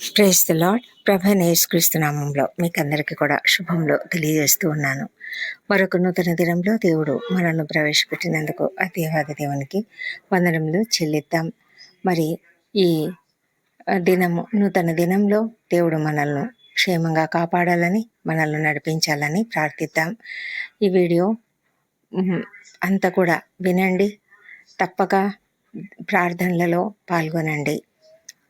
Praise the lord ప్రభ నేసుక్రీస్తు నామంలో మీకు అందరికీ కూడా శుభంలో తెలియజేస్తూ ఉన్నాను. మరొక నూతన దినంలో దేవుడు మనల్ని ప్రవేశపెట్టినందుకు ఆ దేవాది దేవునికి వందనములు చెల్లిద్దాం. మరి ఈ దినము నూతన దినంలో దేవుడు మనల్ని క్షేమంగా కాపాడాలని మనల్ని నడిపించాలని ప్రార్థిద్దాం. ఈ వీడియో అంతా కూడా వినండి. తప్పక ప్రార్థనలలో పాల్గొనండి.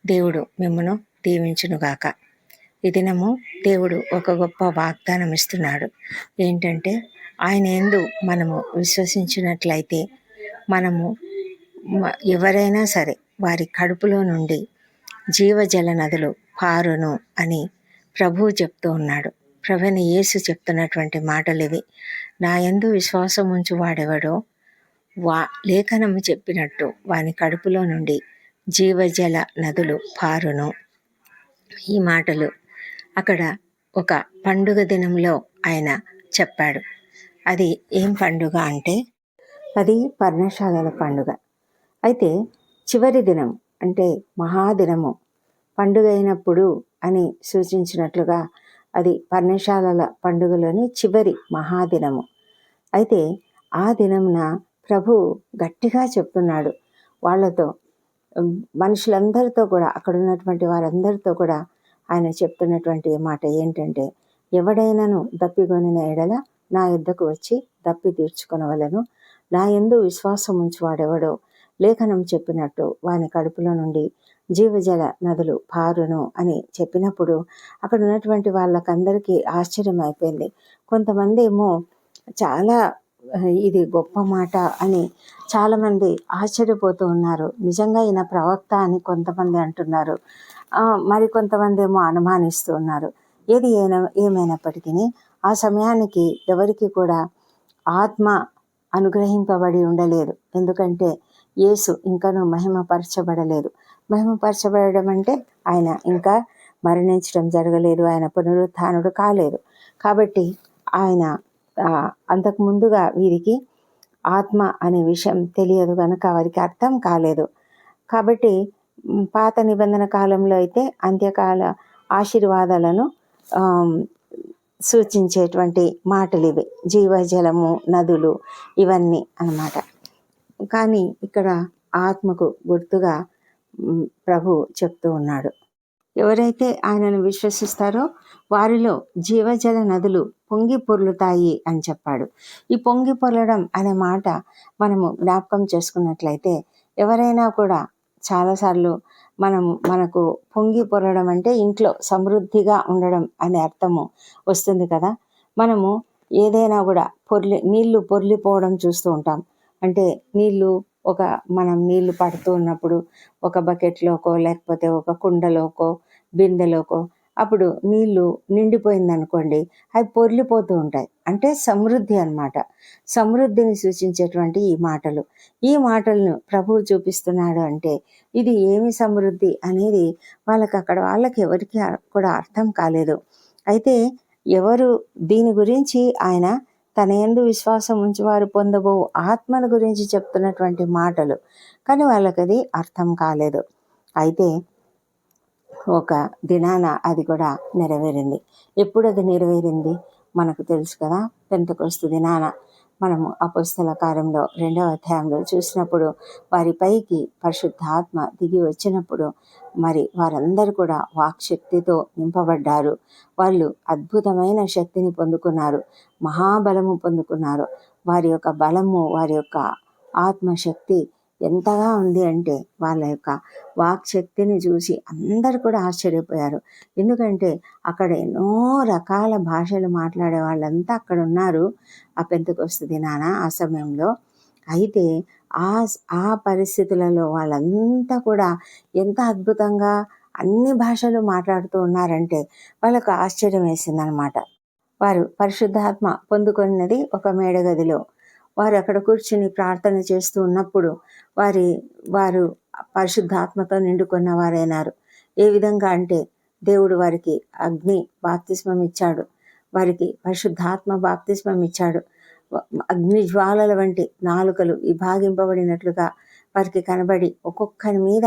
దేవుడు మిమ్మను దీవించునుగాక. ఈ దినము దేవుడు ఒక గొప్ప వాగ్దానం ఇస్తున్నాడు ఏంటంటే ఆయన ఎందు మనము విశ్వసించినట్లయితే మనము ఎవరైనా సరే వారి కడుపులో నుండి జీవజల నదులు పారును అని ప్రభువు చెప్తూ ఉన్నాడు. ప్రభుని యేసు చెప్తున్నటువంటి మాటలు ఇవి. నా యందు విశ్వాసం ఉంచు వాడెవడో వా లేఖనము చెప్పినట్టు వాని కడుపులో నుండి జీవజల నదులు పారును ఈ మాటలు. అక్కడ ఒక పండుగ దినంలో ఆయన చెప్పాడు. అది ఏం పండుగ అంటే? అది పర్ణశాలల పండుగ. అయితే చివరి దినం అంటే మహాదినము. పండుగ అయినప్పుడు అని సూచించినట్లుగా అది పర్ణశాలల పండుగలోని చివరి మహాదినము. అయితే ఆ దినమున ప్రభు గట్టిగా చెప్తున్నాడు. వాళ్ళతో మనుషులందరితో కూడా అక్కడ ఉన్నటువంటి వారందరితో కూడా ఆయన చెప్తున్నటువంటి మాట ఏంటంటే ఎవడైనాను దప్పిగొనిన ఎడల నా యుద్ధకు వచ్చి దప్పి తీర్చుకొనవలను. నా ఎందు విశ్వాసం ఉంచువాడెవడో లేఖనం చెప్పినట్టు వాని కడుపులో నుండి జీవజల నదులు పారును అని చెప్పినప్పుడు అక్కడ ఉన్నటువంటి వాళ్ళకందరికీ ఆశ్చర్యం అయిపోయింది కొంతమంది ఏమో చాలా ఇది గొప్ప మాట అని చాలామంది ఆశ్చర్యపోతూ ఉన్నారు. నిజంగా ఈయన ప్రవక్త అని కొంతమంది అంటున్నారు. మరి కొంతమంది ఏమో అనుమానిస్తూ ఉన్నారు. ఏది ఏన- ఏమైనప్పటికీ ఆ సమయానికి ఎవరికి కూడా ఆత్మ అనుగ్రహింపబడి ఉండలేదు. ఎందుకంటే యేసు ఇంకనూ మహిమపరచబడలేదు. మహిమపరచబడడం అంటే ఆయన ఇంకా మరణించడం జరగలేదు. ఆయన పునరుత్థానుడు కాలేదు. కాబట్టి ఆయన అంతకు ముందుగా వీరికి ఆత్మ అనే విషయం తెలియదు కనుక వారికి అర్థం కాలేదు. కాబట్టి పాత నిబంధన కాలంలో అయితే అంత్యకాల ఆశీర్వాదాలను సూచించేటువంటి మాటలు ఇవి. జీవజలము నదులు ఇవన్నీ అన్నమాట. కానీ ఇక్కడ ఆత్మకు గుర్తుగా ప్రభు చెప్తూ ఉన్నాడు. ఎవరైతే ఆయనను విశ్వసిస్తారో వారిలో జీవజల నదులు పొంగి పొర్లుతాయి అని చెప్పాడు. ఈ పొంగి పొర్లడం అనే మాట మనము జ్ఞాపకం చేసుకున్నట్లయితే ఎవరైనా కూడా చాలాసార్లు మనం మనకు పొంగి పొరడం అంటే ఇంట్లో సమృద్ధిగా ఉండడం అనే అర్థము వస్తుంది కదా. మనము ఏదైనా కూడా పొర్లి నీళ్ళు పొర్లిపోవడం చూస్తూ ఉంటాం. అంటే నీళ్ళు ఒక మనం నీళ్ళు పడుతూ ఉన్నప్పుడు ఒక బకెట్లోకో లేకపోతే ఒక కుండలోకో బిందెలోకో అప్పుడు నీళ్ళు నిండిపోయింది అనుకోండి అవి పొర్లిపోతూ ఉంటాయి. అంటే సమృద్ధి అన్నమాట. సమృద్ధిని సూచించేటువంటి ఈ మాటలు. ఈ మాటలను ప్రభువు చూపిస్తున్నాడు అంటే ఇది ఏమి సమృద్ధి అనేది వాళ్ళకి అక్కడ వాళ్ళకి ఎవరికి కూడా అర్థం కాలేదు. అయితే ఎవరు దీని గురించి ఆయన తన ఎందు విశ్వాసం ఉంచి వారు పొందబో ఆత్మల గురించి చెప్తున్నటువంటి మాటలు. కానీ వాళ్ళకి అది అర్థం కాలేదు. అయితే ఒక దినాన అది కూడా నెరవేరింది. ఎప్పుడు అది నెరవేరింది? మనకు తెలుసు కదా పెంతకొస్తు దినాన. మనము అపుస్తల కార్యంలో రెండవ అధ్యాయంలో చూసినప్పుడు వారిపైకి పరిశుద్ధాత్మ దిగి వచ్చినప్పుడు మరి వారందరూ కూడా వాక్శక్తితో నింపబడ్డారు. వాళ్ళు అద్భుతమైన శక్తిని పొందుకున్నారు. మహాబలము పొందుకున్నారు. వారి యొక్క బలము వారి యొక్క ఆత్మశక్తి ఎంతగా ఉంది అంటే వాళ్ళ యొక్క వాక్ శక్తిని చూసి అందరు కూడా ఆశ్చర్యపోయారు. ఎందుకంటే అక్కడ ఎన్నో రకాల భాషలు మాట్లాడే వాళ్ళంతా అక్కడ ఉన్నారు. ఆ పెంతకొస్తు దినాన ఆ సమయంలో. అయితే ఆ ఆ పరిస్థితులలో వాళ్ళంతా కూడా ఎంత అద్భుతంగా అన్ని భాషలు మాట్లాడుతూ ఉన్నారంటే వాళ్ళకు ఆశ్చర్యం వేసిందనమాట వారు పరిశుద్ధాత్మ పొందుకున్నది ఒక మేడగదిలో వారు అక్కడ కూర్చుని ప్రార్థన చేస్తూ ఉన్నప్పుడు వారి వారు పరిశుద్ధాత్మతో నిండుకున్న వారైనారు. ఏ విధంగా అంటే దేవుడు వారికి అగ్ని బాప్తిస్మం ఇచ్చాడు. వారికి పరిశుద్ధాత్మ బాప్తిస్మం ఇచ్చాడు. అగ్ని జ్వాలల వంటి నాలుకలు విభాగింపబడినట్లుగా వారికి కనబడి ఒక్కొక్కరి మీద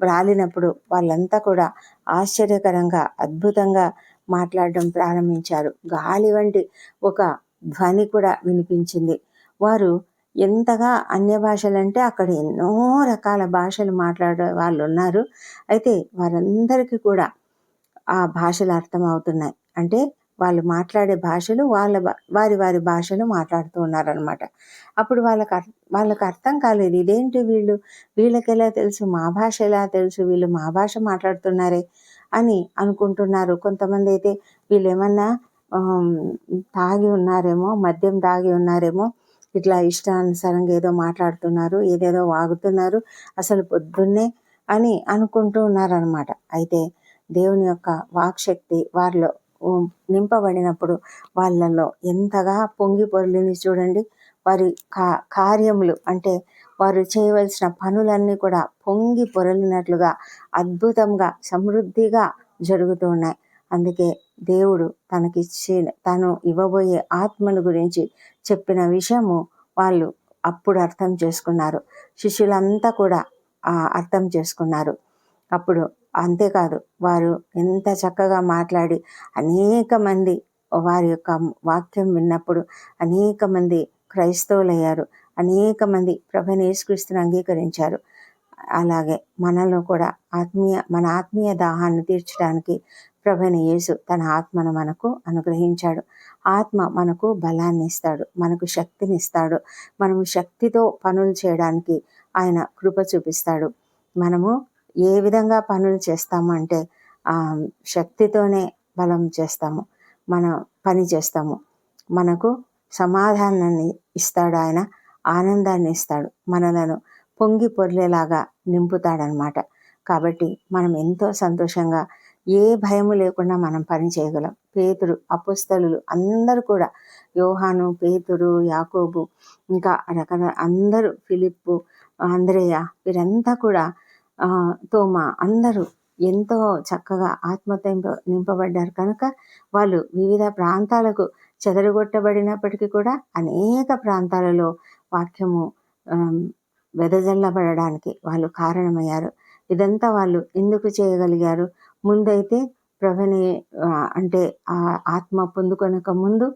వ్రాలినప్పుడు వాళ్ళంతా కూడా ఆశ్చర్యకరంగా అద్భుతంగా మాట్లాడడం ప్రారంభించారు. గాలి వంటి ఒక ధ్వని కూడా వినిపించింది. వారు ఎంతగా అన్య భాషలంటే అక్కడ ఎన్నో రకాల భాషలు మాట్లాడే వాళ్ళు ఉన్నారు అయితే వారందరికీ కూడా ఆ భాషలు అర్థమవుతున్నాయి. అంటే వాళ్ళు మాట్లాడే భాషలు వాళ్ళ వారి వారి భాషలు మాట్లాడుతూ ఉన్నారనమాట అప్పుడు వాళ్ళకి వాళ్ళకి అర్థం కాలేదు. ఇదేంటి వీళ్ళు? వీళ్ళకి ఎలా తెలుసు? మా భాష ఎలా తెలుసు? వీళ్ళు మా భాష మాట్లాడుతున్నారే అని అనుకుంటున్నారు. కొంతమంది అయితే వీళ్ళు ఏమన్నా తాగి ఉన్నారేమో మద్యం తాగి ఉన్నారేమో ఇట్లా ఇష్టానుసారంగా ఏదో మాట్లాడుతున్నారు ఏదేదో వాగుతున్నారు అసలు పొద్దున్నే అని అనుకుంటూ ఉన్నారనమాట అయితే దేవుని యొక్క వాక్శక్తి వారిలో నింపబడినప్పుడు వాళ్ళల్లో ఎంతగా పొంగి పొరలిని చూడండి. వారి కా కార్యములు అంటే వారు చేయవలసిన పనులన్నీ కూడా పొంగి పొరలినట్లుగా అద్భుతంగా సమృద్ధిగా జరుగుతూ ఉన్నాయి. అందుకే దేవుడు తనకిచ్చి తను ఇవ్వబోయే ఆత్మను గురించి చెప్పిన విషయము వాళ్ళు అప్పుడు అర్థం చేసుకున్నారు. శిష్యులంతా కూడా అర్థం చేసుకున్నారు. అప్పుడు అంతేకాదు వారు ఎంత చక్కగా మాట్లాడి అనేక మంది వారి యొక్క వాక్యం విన్నప్పుడు అనేక మంది క్రైస్తవులయ్యారు. అనేక మంది ప్రభనేసుక్రీస్తుని అంగీకరించారు. అలాగే మనలో కూడా ఆత్మీయ మన ఆత్మీయ దాహాన్ని తీర్చడానికి ప్రభని యేసు తన ఆత్మను మనకు అనుగ్రహించాడు. ఆత్మ మనకు బలాన్ని ఇస్తాడు మనకు శక్తిని ఇస్తాడు. మనము శక్తితో పనులు చేయడానికి ఆయన కృప చూపిస్తాడు. మనము ఏ విధంగా పనులు చేస్తాము అంటే శక్తితోనే బలం చేస్తాము మన పని చేస్తాము. మనకు సమాధానాన్ని ఇస్తాడు ఆయన ఆనందాన్ని ఇస్తాడు. మనలను పొంగి పొర్లేలాగా నింపుతాడనమాట. కాబట్టి మనం ఎంతో సంతోషంగా ఏ భయము లేకుండా మనం పని చేయగలం. పేతురు అపుస్తలు అందరూ కూడా యోహాను పేతురు యాకోబు ఇంకా రకరకాల అందరూ ఫిలిప్పు ఆంధ్రేయ వీరంతా కూడా తోమ అందరూ ఎంతో చక్కగా ఆత్మతో నింపబడ్డారు. కనుక వాళ్ళు వివిధ ప్రాంతాలకు చెదరగొట్టబడినప్పటికీ కూడా అనేక ప్రాంతాలలో వాక్యము వెదజల్లబడడానికి వాళ్ళు కారణమయ్యారు. ఇదంతా వాళ్ళు ఎందుకు చేయగలిగారు? ముందైతే ప్రవణి అంటే ఆ ఆత్మ పొందుకొనక ముందు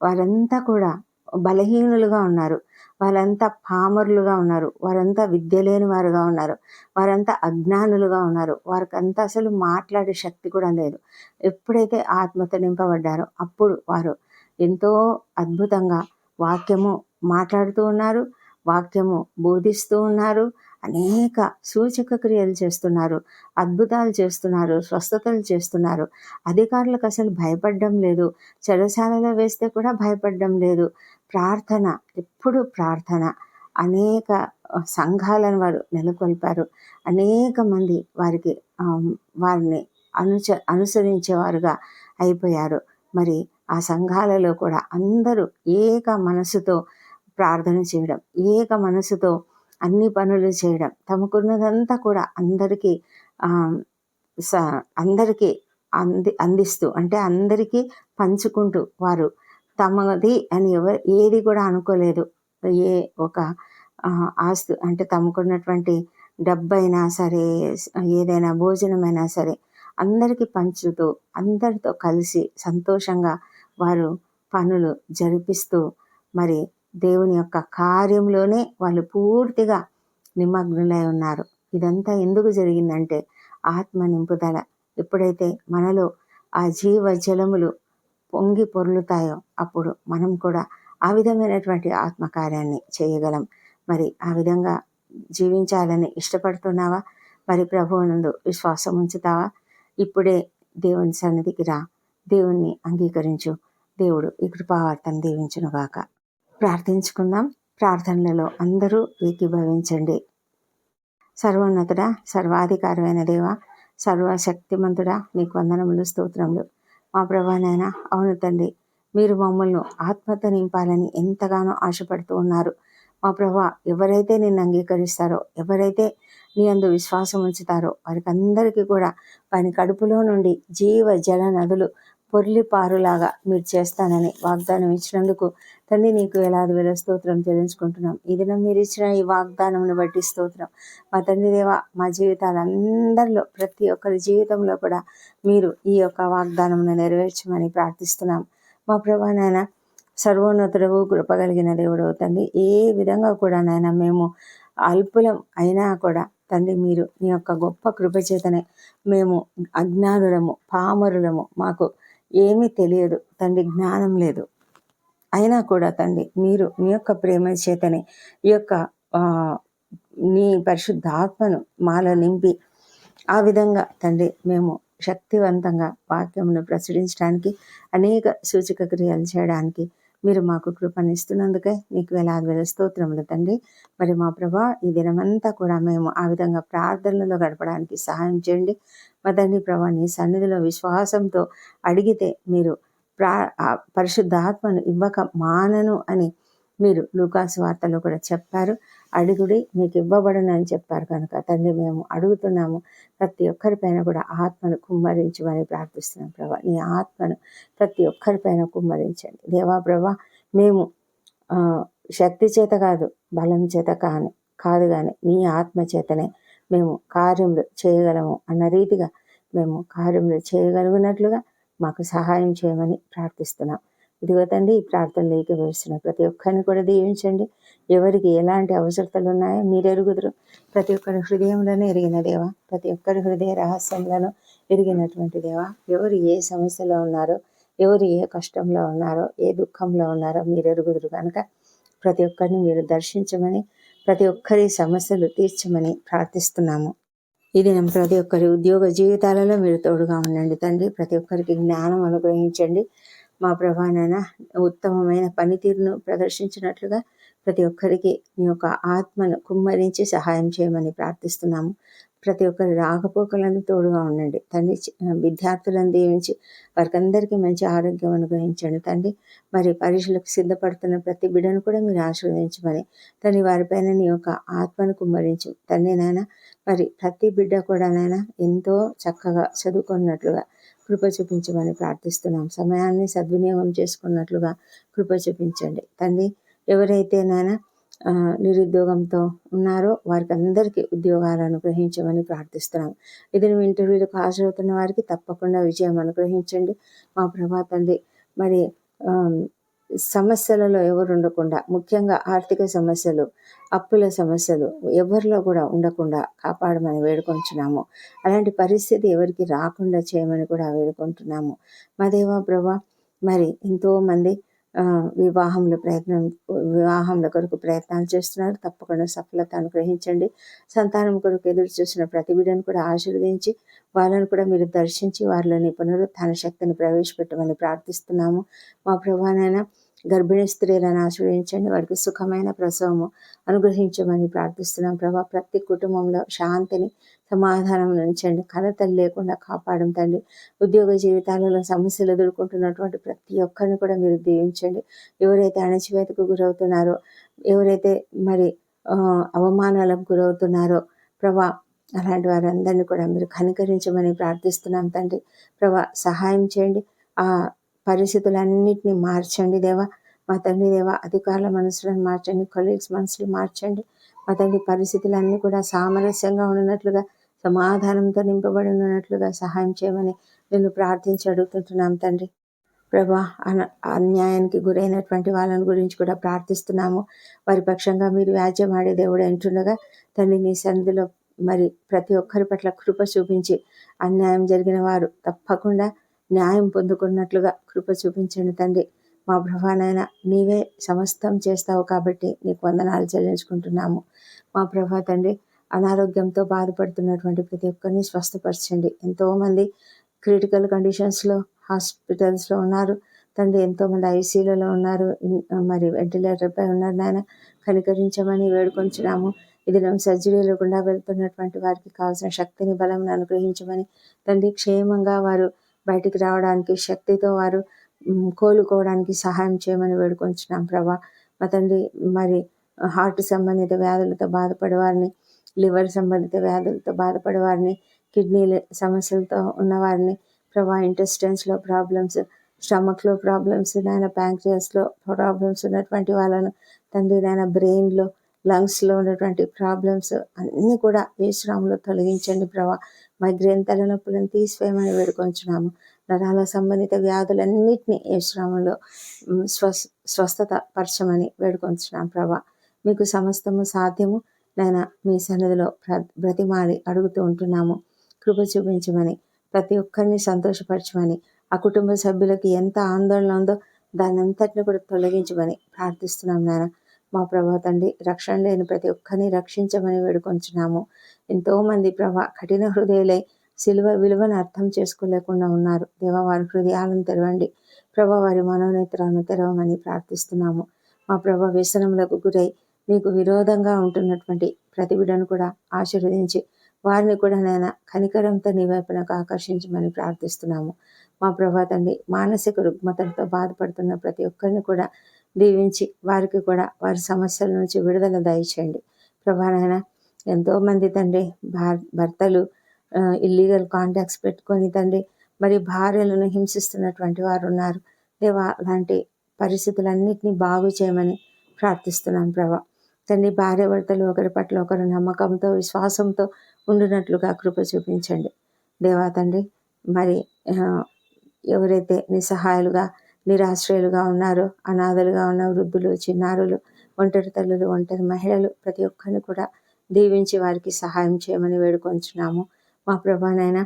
వారంతా కూడా బలహీనులుగా ఉన్నారు. వారంతా పామరులుగా ఉన్నారు. వారంతా విద్య లేని వారుగా ఉన్నారు. వారంతా అజ్ఞానులుగా ఉన్నారు. వారికి అంతా అసలు మాట్లాడే శక్తి కూడా లేదు. ఎప్పుడైతే ఆత్మతో నింపబడ్డారో అప్పుడు వారు ఎంతో అద్భుతంగా వాక్యము మాట్లాడుతూ ఉన్నారు. వాక్యము బోధిస్తూ ఉన్నారు. అనేక సూచక క్రియలు చేస్తున్నారు అద్భుతాలు చేస్తున్నారు స్వస్థతలు చేస్తున్నారు. అధికారులకు అసలు భయపడడం లేదు. చెరసాలలో వేస్తే కూడా భయపడడం లేదు. ప్రార్థన ఎప్పుడు ప్రార్థన. అనేక సంఘాలను వారు నెలకొల్పారు. అనేక మంది వారికి వారిని అనుచ అనుసరించేవారుగా అయిపోయారు. మరి ఆ సంఘాలలో కూడా అందరూ ఏక మనసుతో ప్రార్థన చేయడం ఏక మనసుతో అన్ని పనులు చేయడం. తమకున్నదంతా కూడా అందరికీ స అందరికీ అంది అందిస్తూ అంటే అందరికీ పంచుకుంటూ వారు తమది అని ఎవరు ఏది కూడా అనుకోలేదు. ఏ ఒక ఆస్తు అంటే తమకున్నటువంటి డబ్బైనా సరే ఏదైనా భోజనమైనా సరే అందరికీ పంచుతూ అందరితో కలిసి సంతోషంగా వారు పనులు జరిపిస్తూ మరి దేవుని యొక్క కార్యంలోనే వాళ్ళు పూర్తిగా నిమగ్నులై ఉన్నారు. ఇదంతా ఎందుకు జరిగిందంటే ఆత్మ నింపుదల. ఎప్పుడైతే మనలో ఆ జీవ జలములు పొంగి పొర్లుతాయో అప్పుడు మనం కూడా ఆ విధమైనటువంటి ఆత్మకార్యాన్ని చేయగలం. మరి ఆ విధంగా జీవించాలని ఇష్టపడుతున్నావా? మరి ప్రభువునందు విశ్వాసం ఉంచుతావా? ఇప్పుడే దేవుని సన్నిధికి రా. దేవుణ్ణి అంగీకరించు. దేవుడు ఈ కృపావార్తను దీవించునుగాక. ప్రార్థించుకుందాం. ప్రార్థనలలో అందరూ ఏకీభవించండి. సర్వోన్నతుడ సర్వాధికారమైన దేవ సర్వశక్తిమంతుడా నీకు వందనములు స్తోత్రములు. మా ప్రభానైనా అవును తండ్రి మీరు మమ్మల్ని ఆత్మత నింపాలని ఎంతగానో ఆశపడుతూ ఉన్నారు. మా ప్రభా ఎవరైతే నిన్ను అంగీకరిస్తారో ఎవరైతే నీ అందు విశ్వాసం ఉంచుతారో వారికి అందరికీ కూడా పని కడుపులో నుండి జీవ జల నదులు పొర్లిపారులాగా మీరు చేస్తానని వాగ్దానం ఇచ్చినందుకు తండ్రి నీకు వేలాది వేల స్తోత్రం చెల్లించుకుంటున్నాం. ఈ దినం మీరు ఇచ్చిన ఈ వాగ్దానంను బట్టి స్తోత్రం. మా తండ్రి దేవ మా జీవితాలందరిలో ప్రతి ఒక్కరి జీవితంలో కూడా మీరు ఈ యొక్క వాగ్దానంను నెరవేర్చమని ప్రార్థిస్తున్నాం. మా ప్రభా నాయన సర్వోన్నతుడు కృపగలిగిన దేవుడు తండ్రి ఏ విధంగా కూడా నాయన మేము అల్పులం అయినా కూడా తండ్రి మీరు మీ యొక్క గొప్ప కృపచేతనే మేము అజ్ఞానులము పామరులము మాకు ఏమీ తెలియదు. తండ్రి జ్ఞానం లేదు. అయినా కూడా తండ్రి మీరు మీ యొక్క ప్రేమ చేతనే ఈ యొక్క నీ పరిశుద్ధాత్మను మాలో నింపి ఆ విధంగా తండ్రి మేము శక్తివంతంగా వాక్యమును ప్రచురించడానికి అనేక సూచక క్రియలు చేయడానికి మీరు మాకు కృపనిస్తున్నందుకే నీకు వేలాది వేల స్తోత్రములు తండ్రి. మరి మా ప్రభా ఈ దినమంతా కూడా మేము ఆ విధంగా ప్రార్థనలో గడపడానికి సహాయం చేయండి. మదండి ప్రభా నీ సన్నిధిలో విశ్వాసంతో అడిగితే మీరు ప్రా పరిశుద్ధాత్మను ఇవ్వక మానను అని మీరు లూకాసు వార్తలో కూడా చెప్పారు. అడుగుడి మీకు ఇవ్వబడను అని చెప్పారు కనుక. తండ్రి మేము అడుగుతున్నాము ప్రతి ఒక్కరిపైన కూడా ఆత్మను కుమ్మరించమని ప్రార్థిస్తున్నాం ప్రభా. నీ ఆత్మను ప్రతి ఒక్కరిపైన కుమ్మరించండి. దేవా ప్రభా మేము శక్తి చేత కాదు బలం చేత కాని కాదు కానీ నీ ఆత్మ చేతనే మేము కార్యములు చేయగలము అన్న రీతిగా మేము కార్యములు చేయగలిగినట్లుగా మాకు సహాయం చేయమని ప్రార్థిస్తున్నాం. ఇదిగో తండ్రి ఈ ప్రార్థనలు ఏకీభవిస్తున్న ప్రతి ఒక్కరిని కూడా దీవించండి. ఎవరికి ఎలాంటి అవసరతలు ఉన్నాయో మీరు ఎరుగుదురు. ప్రతి ఒక్కరి హృదయంలోనే ఎరిగిన దేవా ప్రతి ఒక్కరి హృదయ రహస్యంలోనూ ఎరిగినటువంటి దేవా ఎవరు ఏ సమస్యలో ఉన్నారో ఎవరు ఏ కష్టంలో ఉన్నారో ఏ దుఃఖంలో ఉన్నారో మీరు ఎరుగుదురు కనుక ప్రతి ఒక్కరిని మీరు దర్శించమని ప్రతి ఒక్కరి సమస్యలు తీర్చమని ప్రార్థిస్తున్నాము. ఇది నేను ప్రతి ఒక్కరి ఉద్యోగ జీవితాలలో మీరు తోడుగా ఉండండి తండ్రి. ప్రతి ఒక్కరికి జ్ఞానం అనుగ్రహించండి. మా ప్రభానైనా ఉత్తమమైన పనితీరును ప్రదర్శించినట్లుగా ప్రతి ఒక్కరికి నీ యొక్క ఆత్మను కుమ్మరించి సహాయం చేయమని ప్రార్థిస్తున్నాము. ప్రతి ఒక్కరి రాకపోకలను తోడుగా ఉండండి. తండ్రి విద్యార్థులను దీవించి వారికందరికీ మంచి ఆరోగ్యం అనుగ్రహించండి తండ్రి. మరి పరీక్షలకు సిద్ధపడుతున్న ప్రతి బిడ్డను కూడా మీరు ఆశీర్వదించమని తండ్రి వారిపైన నీ యొక్క ఆత్మను కుమ్మరించు. తండ్రి నాయన మరి ప్రతి బిడ్డ కూడా నాయన ఎంతో చక్కగా చదువుకున్నట్లుగా కృప చూపించమని ప్రార్థిస్తున్నాం. సమయాన్ని సద్వినియోగం చేసుకున్నట్లుగా కృప చూపించండి. తండ్రి ఎవరైతే నాయన నిరుద్యోగంతో ఉన్నారో వారికి అందరికీ ఉద్యోగాలు అనుగ్రహించమని ప్రార్థిస్తున్నాం. ఇది ఇంటర్వ్యూలకు హాజరవుతున్న వారికి తప్పకుండా విజయం అనుగ్రహించండి. మా ప్రభా తండ్రి మరి సమస్యలలో ఎవరు ఉండకుండా ముఖ్యంగా ఆర్థిక సమస్యలు అప్పుల సమస్యలు ఎవరిలో కూడా ఉండకుండా కాపాడమని వేడుకొంచున్నాము. అలాంటి పరిస్థితి ఎవరికి రాకుండా చేయమని కూడా వేడుకుంటున్నాము. మా దేవా ప్రభా మరి ఎంతోమంది వివాహంలో ప్రయత్నం వివాహంలో కొరకు ప్రయత్నాలు చేస్తున్నారు. తప్పకుండా సఫలత అనుగ్రహించండి. సంతానం కొరకు ఎదురు చూసిన ప్రతి బిడ్డను కూడా ఆశీర్వదించి వాళ్ళను కూడా మీరు దర్శించి వారిలోని పునరుత్థాన శక్తిని ప్రవేశపెట్టమని ప్రార్థిస్తున్నాము. మా ప్రభానైనా గర్భిణీ స్త్రీలను ఆశ్రయించండి. వారికి సుఖమైన ప్రసవము అనుగ్రహించమని ప్రార్థిస్తున్నాం. ప్రభా ప్రతి కుటుంబంలో శాంతిని సమాధానం ఉంచండి. కలతలు లేకుండా కాపాడం తండ్రి. ఉద్యోగ జీవితాలలో సమస్యలు ఎదుర్కొంటున్నటువంటి ప్రతి ఒక్కరిని కూడా మీరు దీవించండి. ఎవరైతే అణచివేతకు గురవుతున్నారో ఎవరైతే మరి అవమానాలకు గురవుతున్నారో ప్రభా అలాంటి వారందరినీ కూడా మీరు కనికరించమని ప్రార్థిస్తున్నాం తండ్రి. ప్రభా సహాయం చేయండి. ఆ పరిస్థితులన్నింటినీ మార్చండి దేవా. మా తండ్రి దేవా అధికారుల మనసులను మార్చండి కొలీగ్స్ మనసులు మార్చండి. మా తండ్రి పరిస్థితులన్నీ కూడా సామరస్యంగా ఉన్నట్లుగా సమాధానంతో నింపబడి ఉన్నట్లుగా సహాయం చేయమని నేను ప్రార్థించి అడుగుతుంటున్నాం తండ్రి. ప్రభా అన్యాయానికి గురైనటువంటి వాళ్ళని గురించి కూడా ప్రార్థిస్తున్నాము. వారి పక్షంగా మీరు వ్యాజ్యం ఆడే దేవుడు అంటుండగా తండ్రి నీ సన్నిధిలో మరి ప్రతి ఒక్కరి పట్ల కృప చూపించి అన్యాయం జరిగిన వారు తప్పకుండా న్యాయం పొందుకున్నట్లుగా కృప చూపించండి తండ్రి. మా ప్రభానైనా నీవే సమస్తం చేస్తావు కాబట్టి నీకు వందనాలు చెల్లించుకుంటున్నాము. మా ప్రభా తండ్రి అనారోగ్యంతో బాధపడుతున్నటువంటి ప్రతి ఒక్కరిని స్వస్థపరచండి. ఎంతోమంది క్రిటికల్ కండిషన్స్లో హాస్పిటల్స్లో ఉన్నారు. తండ్రి ఎంతోమంది ఐసీలలో ఉన్నారు. మరి వెంటిలేటర్పై ఉన్నారు నాయన. కనికరించమని వేడుకొంచున్నాము. ఇది సర్జరీలు గుండా వెళ్తున్నటువంటి వారికి కావాల్సిన శక్తిని బలం అనుగ్రహించమని తండ్రి క్షేమంగా వారు బయటికి రావడానికి శక్తితో వారు కోలుకోవడానికి సహాయం చేయమని వేడుకొంచున్నాం ప్రభా. మా తండ్రి మరి హార్ట్ సంబంధిత వ్యాధులతో బాధపడే వారిని లివర్ సంబంధిత వ్యాధులతో బాధపడే వారిని కిడ్నీ సమస్యలతో ఉన్నవారిని ప్రభా ఇంటెస్టెన్స్లో ప్రాబ్లమ్స్ స్టమక్లో ప్రాబ్లమ్స్ నాయన ప్యాంక్రియాస్లో ప్రాబ్లమ్స్ ఉన్నటువంటి వాళ్ళను తండ్రి నాయన బ్రెయిన్లో లంగ్స్లో ఉన్నటువంటి ప్రాబ్లమ్స్ అన్నీ కూడా ఏ శ్రామంలో తొలగించండి ప్రభా. మైగ్రేన్ తలనొప్పులను తీసివేయమని వేడుకొంచున్నాము. నరాల సంబంధిత వ్యాధులన్నింటినీ ఏ శ్రమంలో స్వస్ స్వస్థత పరచమని వేడుకొంచున్నాం ప్రభా. మీకు సమస్తము సాధ్యము నేను మీ సన్నిధిలో ప్ర బ్రతిమాలి అడుగుతూ ఉంటున్నాము. కృప చూపించమని ప్రతి ఒక్కరిని సంతోషపరచమని ఆ కుటుంబ సభ్యులకి ఎంత ఆందోళన ఉందో దాని అంతటిని కూడా తొలగించమని ప్రార్థిస్తున్నాం నాయన. మా ప్రభా తండ్రి రక్షణ లేని ప్రతి ఒక్కరిని రక్షించమని వేడుకొంచున్నాము. ఎంతోమంది ప్రభా కఠిన హృదయులై సిలువ విలువను అర్థం చేసుకోలేకుండా ఉన్నారు. దేవ వారి హృదయాలను తెరవండి. ప్రభా వారి మనోనేత్రాలను తెరవమని ప్రార్థిస్తున్నాము. మా ప్రభా వ్యసనములకు గురై మీకు విరోధంగా ఉంటున్నటువంటి ప్రతి బిడ్డను కూడా ఆశీర్వదించి వారిని కూడా నేను కనికరంతో నీ వైపునకు ఆకర్షించమని ప్రార్థిస్తున్నాము. మా ప్రభా తండ్రి మానసిక రుగ్మతలతో బాధపడుతున్న ప్రతి ఒక్కరిని కూడా దీవించి వారికి కూడా వారి సమస్యల నుంచి విడుదల దయచేయండి. ప్రభానైనా ఎంతోమంది తండ్రి భర్తలు ఇల్లీగల్ కాంటాక్ట్స్ పెట్టుకొని తండ్రి మరి భార్యలను హింసిస్తున్నటువంటి వారు ఉన్నారు దేవా అలాంటి పరిస్థితులన్నింటినీ బాగు చేయమని ప్రార్థిస్తున్నాం ప్రభా. తండ్రి భార్య భర్తలు ఒకరి పట్ల ఒకరు నమ్మకంతో విశ్వాసంతో ఉండినట్లుగా కృప చూపించండి. దేవా తండ్రి మరి ఎవరైతే నిస్సహాయాలుగా నిరాశ్రయులుగా ఉన్నారు. అనాథలుగా ఉన్న వృద్ధులు చిన్నారులు ఒంటరి తల్లులు ఒంటరి మహిళలు ప్రతి ఒక్కరిని కూడా దీవించి వారికి సహాయం చేయమని వేడుకొంచున్నాము. మా ప్రభానైనా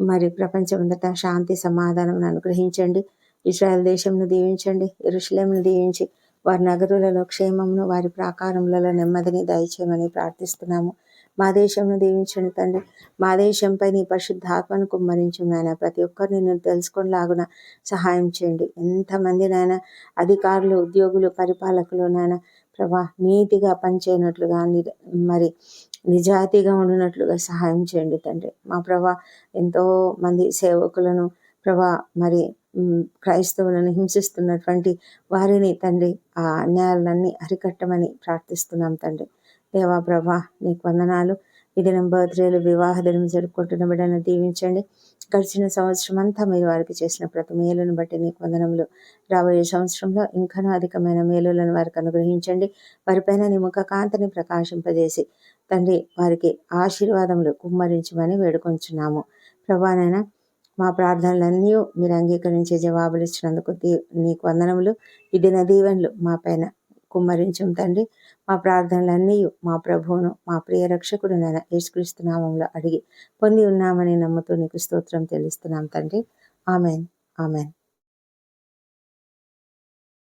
మరి ప్రపంచమంతటా శాంతి సమాధానం అనుగ్రహించండి. ఇజ్రాయెల్ దేశంను దీవించండి. ఇరుషులేంను దీవించి వారి నగరులలో క్షేమమును వారి ప్రాకారములలో నెమ్మదిని దయచేయమని ప్రార్థిస్తున్నాము. మా దేశంను దీవించండి తండ్రి. మా దేశంపై నీ పరిశుద్ధాత్మను కుమ్మరించు నాయన. ప్రతి ఒక్కరిని నేను తెలుసుకునేలాగున సహాయం చేయండి. ఎంతమంది నాయన అధికారులు ఉద్యోగులు పరిపాలకులు నాయన ప్రభా నీతిగా పనిచేయనట్లుగా మరి నిజాయితీగా ఉండినట్లుగా సహాయం చేయండి తండ్రి. మా ప్రభా ఎంతో మంది సేవకులను ప్రభా మరి క్రైస్తవులను హింసిస్తున్నటువంటి వారిని తండ్రి ఆ అన్యాయాలన్నీ అరికట్టమని ప్రార్థిస్తున్నాం తండ్రి. దేవా ప్రభా నీకు వందనాలు. ఈ దినం బర్త్డేలు వివాహ దినం జరుపుకుంటున్న బిడ్డను దీవించండి. గడిచిన సంవత్సరం అంతా మీరు వారికి చేసిన ప్రతి మేలును బట్టి నీకు వందనములు. రాబోయే సంవత్సరంలో ఇంకనూ అధికమైన మేలులను వారికి అనుగ్రహించండి. వారిపైన నీ ముఖ కాంతిని ప్రకాశింపజేసి తండ్రి వారికి ఆశీర్వాదములు కుమ్మరించమని వేడుకొంచున్నాము. ప్రభానైనా మా ప్రార్థనలన్నీ మీరు అంగీకరించే జవాబులు ఇచ్చినందుకు నీకు వందనములు. ఈ దిన దీవెనలు మా పైన కుమ్మరించం తండ్రి. మా ప్రార్థనలన్నీ మా ప్రభువును మా ప్రియ రక్షకుడు నేను యేసుక్రీస్తు నామంలో అడిగి పొంది ఉన్నామని నమ్ముతూ నీకు స్తోత్రం తెలుస్తున్నాం తండ్రి. ఆమెన్. ఆమెన్.